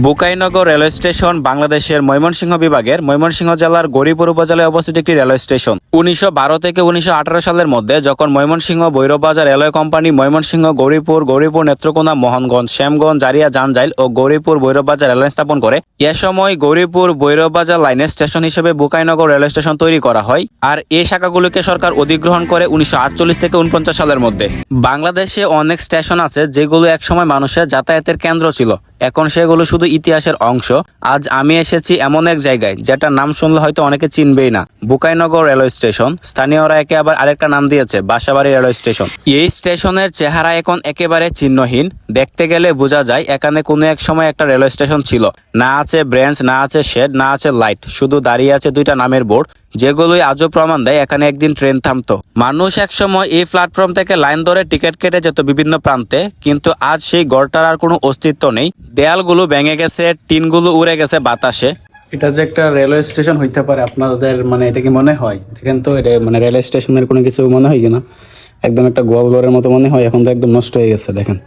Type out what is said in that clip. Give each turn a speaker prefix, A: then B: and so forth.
A: বুকাইনগর railway station বাংলাদেশের ময়মনসিংহ বিভাগের ময়মনসিংহ জেলার গরিপুর উপজেলায় অবস্থিত একটি রেলওয়ে স্টেশন। উনিশশো বারো থেকে উনিশশো আঠারো সালের মধ্যে যখন ময়মনসিংহ ভৈরববাজার রেলওয়ে কোম্পানি ময়মনসিংহ গৌরীপুর গৌরীপুর নেত্রকোনা, মোহনগঞ্জ, শ্যামগঞ্জ, জারিয়া জানজাইল ও গৌরীপুর ভৈরববাজার রেললাইন স্থাপন করে, এ সময় গৌরীপুর ভৈরববাজার লাইনের স্টেশন হিসেবে বুকাইনগর রেলওয়ে স্টেশন তৈরি করা হয় আর এই শাখাগুলিকে সরকার অধিগ্রহণ করে উনিশশো আটচল্লিশ থেকে উনপঞ্চাশ সালের মধ্যে। বাংলাদেশে অনেক স্টেশন আছে যেগুলো একসময় মানুষের যাতায়াতের কেন্দ্র ছিল, এখন সেগুলো শুধু ইতিহাসের অংশ, আজ আমি এসেছি এমন এক জায়গায়, যেটার নাম শুনলে হয়তো অনেকে চিনবেই না। Bukainagar railway station. স্থানীয়রা একে আবার আরেকটা নাম দিয়েছে, বাসাবাড়ি রেলওয়ে স্টেশন। এই স্টেশনের চেহারা এখন একেবারে চিহ্নহীন। দেখতে গেলে বোঝা যায়, এখানে কোনো এক সময় একটা রেলওয়ে স্টেশন ছিল। না আছে ব্রেঞ্চ, না আছে শেড, না আছে লাইট। শুধু দাঁড়িয়ে আছে দুইটা নামের বোর্ড। যেগুলোই আজও প্রমাণ দেয়, এখানে একদিন ট্রেন থামতো। মানুষ একসময় এই প্ল্যাটফর্ম থেকে লাইন ধরে টিকিট কেটে যেত বিভিন্ন প্রান্তে, কিন্তু আজ সেই গড়টার আর কোনো অস্তিত্ব নেই। দেয়ালগুলো ভেঙে গেছে, টিনগুলো উড়ে গেছে বাতাসে। এটা যে একটা রেলওয়ে স্টেশন হইতে পারে, আপনাদের মানে এটা কি মনে হয়? দেখেন তো, এটা মানে রেলওয়ে স্টেশনের কোনো কিছু মনে হয় কিনা? একদম একটা গোয়াগুলোরের মতো মনে হয়, এখন তো একদম নষ্ট হয়ে গেছে, দেখেন।